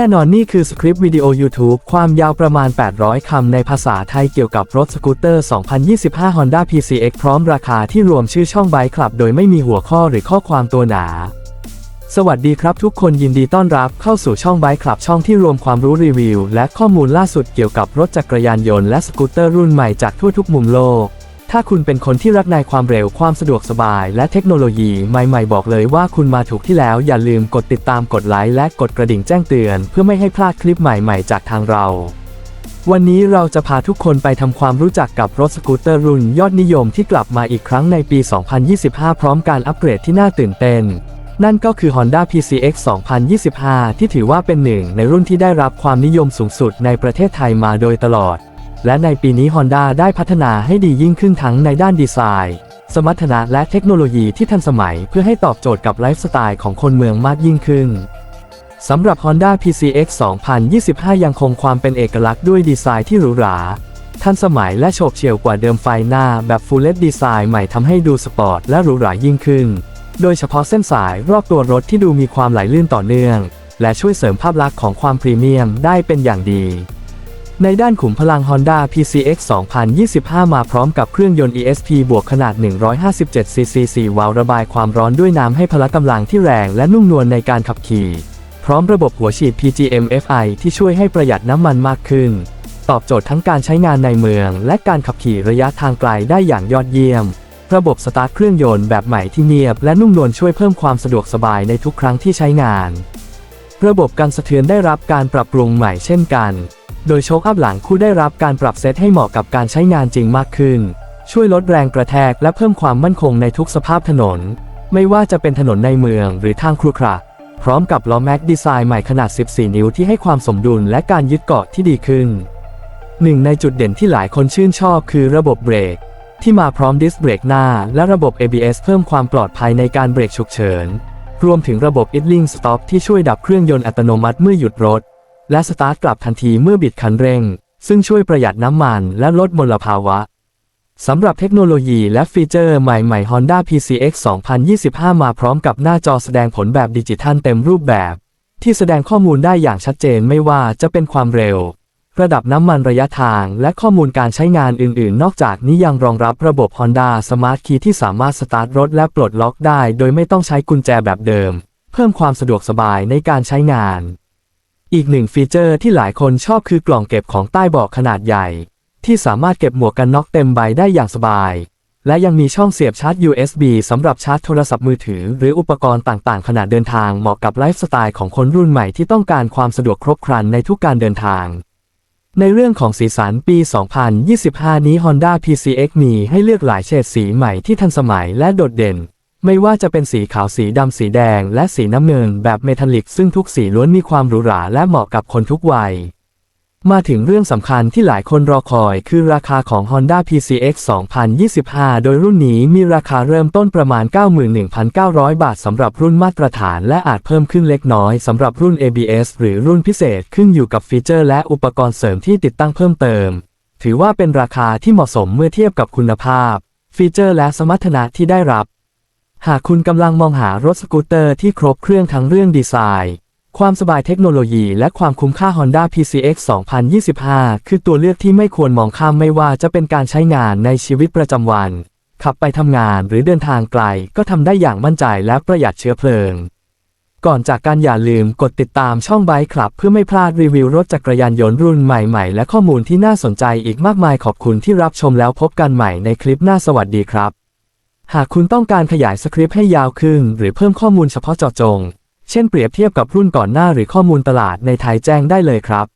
แน่นอนนี่คือสคริปต์วิดีโอ YouTube ความยาวประมาณ 800 คำในภาษาไทยเกี่ยวกับรถสกูตเตอร์ 2025 Honda PCX พร้อมราคาที่รวมชื่อช่องไบค์คลับ โดยไม่มีหัวข้อหรือข้อความตัวหนา สวัสดีครับทุกคนยินดีต้อนรับเข้าสู่ช่องไบค์คลับช่องที่รวมความรู้รีวิว และข้อมูลล่าสุดเกี่ยวกับรถจักรยานยนต์และสกูตเตอร์รุ่นใหม่จากทั่วทุกมุมโลก ถ้าคุณเป็นคนที่รักในความเร็วความสะดวกสบาย และเทคโนโลยีใหม่ๆ บอกเลยว่าคุณมาถูกที่แล้วอย่าลืมกดติดตามกดไลค์และกดกระดิ่งแจ้งเตือน เพื่อไม่ให้พลาดคลิปใหม่ๆ จากทางเรา วันนี้เราจะพาทุกคนไปทำความรู้จักกับรถสกูตเตอร์รุ่นยอดนิยมที่กลับมาอีกครั้งในปี 2025 พร้อมการอัปเกรดที่น่าตื่นเต้น นั่นก็คือ Honda PCX 2025 ที่ถือว่าเป็นหนึ่งในรุ่นที่ได้รับความนิยมสูงสุดในประเทศไทยมาโดยตลอด และในปีนี้ Honda ได้พัฒนาให้ดียิ่งขึ้นทั้งในด้านดีไซน์ สมรรถนะและเทคโนโลยีที่ทันสมัยเพื่อให้ตอบโจทย์กับไลฟ์สไตล์ของคนเมืองมากยิ่งขึ้นสำหรับ Honda PCX 2025 ยังคงความเป็นเอกลักษณ์ด้วยดีไซน์ที่หรูหราทันสมัยและโฉบเฉี่ยวกว่าเดิมไฟหน้าแบบ Full LED ดีไซน์ใหม่ทำให้ดูสปอร์ตและหรูหรายิ่งขึ้น โดยเฉพาะเส้นสายรอบตัวรถที่ดูมีความไหลลื่นต่อเนื่อง และช่วยเสริมภาพลักษณ์ของความพรีเมียมได้เป็นอย่างดี ในด้านขุมพลัง Honda PCX 2025 มาพร้อมกับเครื่องยนต์ ESP บวกขนาด 157cc 4 วาล์วระบายความร้อนด้วยน้ำให้พละกำลังที่แรงและนุ่มนวลในการขับขี่ พร้อมระบบหัวฉีด PGM FI ที่ช่วยให้ประหยัดน้ำมันมากขึ้น ตอบโจทย์ทั้งการใช้งานในเมือง และการขับขี่ระยะทางไกลได้อย่างยอดเยี่ยม ระบบสตาร์ทเครื่องยนต์แบบใหม่ที่เงียบและนุ่มนวลช่วยเพิ่มความสะดวกสบายในทุกครั้งที่ใช้งาน ระบบการสะเทือนได้รับการปรับปรุงใหม่เช่นกัน โดยโชคอัพหลังคู่ได้รับการปรับเซตให้เหมาะกับการใช้งานจริงมากขึ้น ช่วยลดแรงกระแทกและเพิ่มความมั่นคงในทุกสภาพถนน ไม่ว่าจะเป็นถนนในเมืองหรือทางครุขระพร้อมกับล้อแม็กดีไซน์ใหม่ขนาด 14 นิ้วที่ให้ความสมดุลและการยึดเกาะที่ดีขึ้น หนึ่งในจุดเด่นที่หลายคนชื่นชอบคือระบบเบรก ที่มาพร้อมดิสเบรกหน้า และระบบ ABS เพิ่มความปลอดภัยในการเบรกฉุกเฉิน รวมถึงระบบ idling stop ที่ช่วยดับเครื่องยนต์อัตโนมัติเมื่อหยุดรถ และสตาร์ทกลับทันทีเมื่อบิดคันเร่ง ซึ่งช่วยประหยัดน้ำมันและลดมลภาวะสำหรับเทคโนโลยีและฟีเจอร์ใหม่ ๆ Honda PCX 2025 มาพร้อมกับหน้าจอแสดงผลแบบดิจิทัลเต็มรูปแบบ ที่แสดงข้อมูลได้อย่างชัดเจนไม่ว่าจะเป็นความเร็ว ระดับน้ำมันระยะทาง และข้อมูลการใช้งานอื่น ๆ นอกจากนี้ยังรองรับระบบ Honda Smart Key ที่สามารถสตาร์ทรถและปลดล็อกได้ โดยไม่ต้องใช้กุญแจแบบเดิม เพิ่มความสะดวกสบายในการใช้งาน อีกหนึ่งฟีเจอร์ที่หลายคนชอบคือกล่องเก็บของใต้เบาะขนาดใหญ่ ที่สามารถเก็บหมวกกันน็อกเต็มใบได้อย่างสบาย และยังมีช่องเสียบชาร์จ USB สำหรับชาร์จโทรศัพท์มือถือ หรืออุปกรณ์ต่างๆ ขณะเดินทางเหมาะกับไลฟ์สไตล์ของคนรุ่นใหม่ที่ต้องการความสะดวกครบครันในทุกการเดินทาง ในเรื่องของสีสันปี 2025 นี้ Honda PCX มีให้เลือกหลายเฉดสีใหม่ที่ทันสมัยและโดดเด่น ไม่ว่าจะเป็นสีขาวสีดำสีแดง และสีน้ำเงินแบบเมทัลลิก ซึ่งทุกสีล้วนมีความหรูหราและเหมาะกับคนทุกวัย มาถึงเรื่องสำคัญที่หลายคนรอคอยคือราคาของ Honda PCX 2025 โดยรุ่นนี้มีราคาเริ่มต้นประมาณ 91,900 บาทสำหรับรุ่นมาตรฐาน และอาจเพิ่มขึ้นเล็กน้อยสำหรับรุ่น ABS หรือรุ่นพิเศษขึ้นอยู่กับฟีเจอร์และอุปกรณ์เสริมที่ติดตั้งเพิ่มเติม ถือว่าเป็นราคาที่เหมาะสมเมื่อเทียบกับคุณภาพ ฟีเจอร์และสมรรถนะที่ได้รับ หากคุณกำลังมองหารถสกูตเตอร์ที่ครบเครื่องทั้งเรื่องดีไซน์ ความสบายเทคโนโลยีและความคุ้มค่า Honda PCX 2025 คือตัวเลือกที่ไม่ควรมองข้ามไม่ว่าจะเป็นการใช้งานในชีวิตประจำวัน ขับไปทำงานหรือเดินทางไกลก็ทำได้อย่างมั่นใจและประหยัดเชื้อเพลิง ก่อนจากการอย่าลืมกดติดตามช่องไบค์คลับ เพื่อไม่พลาดรีวิวรถจักรยานยนต์รุ่นใหม่ๆ และข้อมูลที่น่าสนใจอีกมากมายขอบคุณที่รับชมแล้วพบกันใหม่ในคลิปหน้าสวัสดีครับ หากคุณต้องการขยายสคริปต์ให้ยาวขึ้น หรือเพิ่มข้อมูลเฉพาะเจาะจง เช่นเปรียบเทียบกับรุ่นก่อนหน้าหรือข้อมูลตลาดในไทยแจ้งได้เลยครับ